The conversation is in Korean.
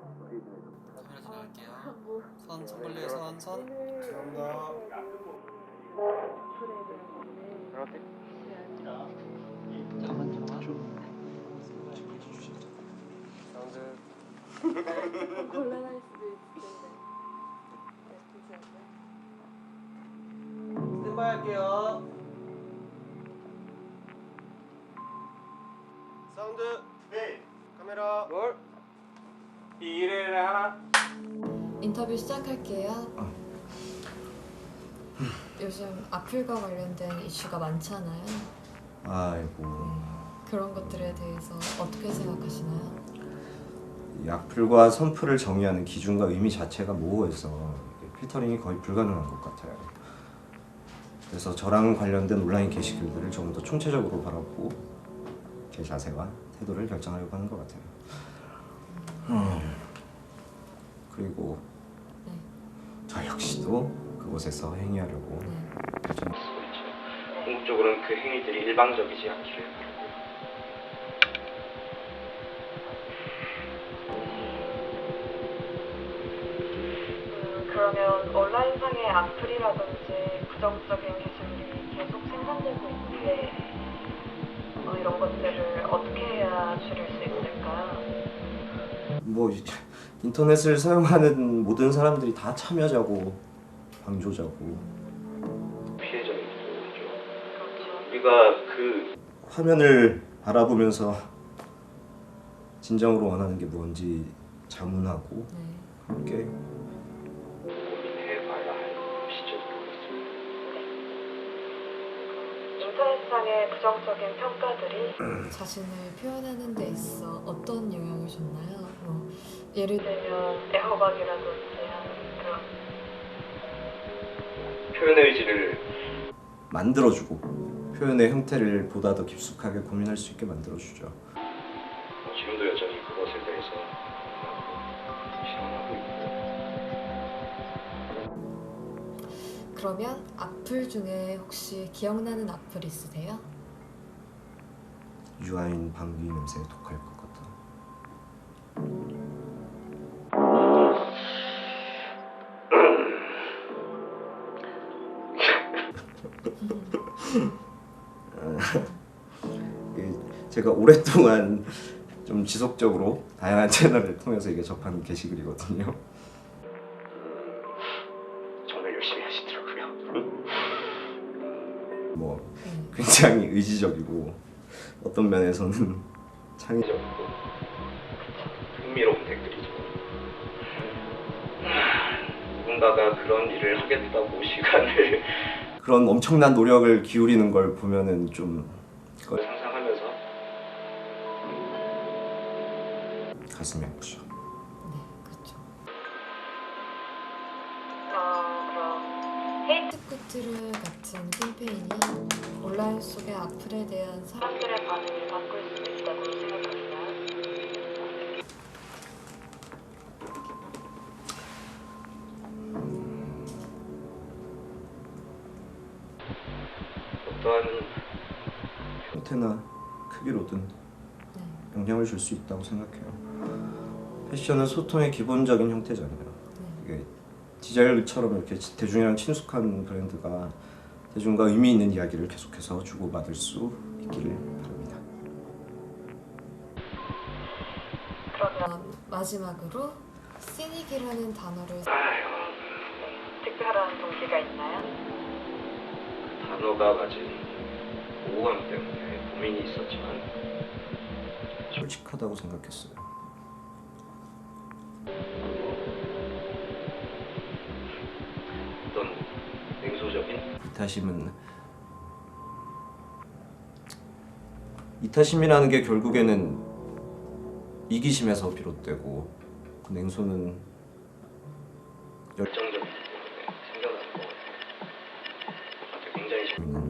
카메라 갈게요 선, 선 벌려요, 선, 선. 감사합니다. 잠깐만, 잠깐만. 곤란할 수도 있을 텐데. 네, 할게요 사운드 네 카메라 롤. 하나. 인터뷰 시작할게요. 요즘 악플과 관련된 이슈가 많잖아요. 아이고 그런 것들에 대해서 어떻게 생각하시나요? 이 악플과 선플을 정의하는 기준과 의미 자체가 모호해서 필터링이 거의 불가능한 것 같아요. 그래서 저랑 관련된 온라인 게시글들을 조금 더 총체적으로 바라보고 제 자세와 태도를 결정하려고 하는 것 같아요. 음, 그리고 네. 저 역시도 그곳에서 행위하려고 네. 결정. 궁극적으로는 그 행위들이 일방적이지 않기를 바라고 음, 그러면 온라인상의 악플이라든지 부정적인 기술이 계속 생산되고 있는데 어, 이런 것들을 어떻게 해야 줄일 수 있을까요? 뭐 이- 인터넷을 사용하는 모든 사람들이 다 참여자고 방조자고 피해자인 거죠. 그렇죠. 우리가 그 화면을 바라보면서 진정으로 원하는 게 뭔지 자문하고 네. 함께 인터넷상의 부정적인 평가들이 자신을 표현하는 데 있어 어떤 영향을 줬나요? 뭐 예를 들면 애호박이라든지 하는 그런 표현의 의지를 만들어주고 표현의 형태를 보다 더 깊숙하게 고민할 수 있게 만들어주죠. 뭐 지금도 여전히 그것에 대해서 실험하고 있고 그러면 악플 중에 혹시 기억나는 악플 있으세요? 유아인 방귀 냄새에 독할 것 같다. 이게 제가 오랫동안 좀 지속적으로 다양한 채널을 통해서 이게 접한 게시글이거든요. 뭐 네. 굉장히 의지적이고 어떤 면에서는 창의적. 적이고 흥미로운 댓글이죠. 누군가가 그런 일을 하겠다고 시간을 그런 엄청난 노력을 기울이는 걸 보면은 좀 그걸 상상하면서 가슴이 아프죠. 쿠트르 같은 캠페인이 온라인 속의 악플에 대한 사람들의 반응을 바꿀 수 있다고 생각하시나요? 어떠한 형태나 크기로든 네. 영향을 줄 수 있다고 생각해요. 패션은 소통의 기본적인 형태잖아요. 네. 디자일처럼 이렇게 대중이랑 친숙한 브랜드가 대중과 의미 있는 이야기를 계속해서 주고받을 수 있기를 바랍니다. 그러면 마지막으로 시닉이라는 단어를 특별한 동기가 있나요? 단어가 가진 모호함 때문에 고민이 있었지만 솔직하다고 생각했어요. 이타심은 이타심이라는 게 결국에는 이기심에서 비롯되고 그 냉소는 것 같아요. 굉장히 재밌는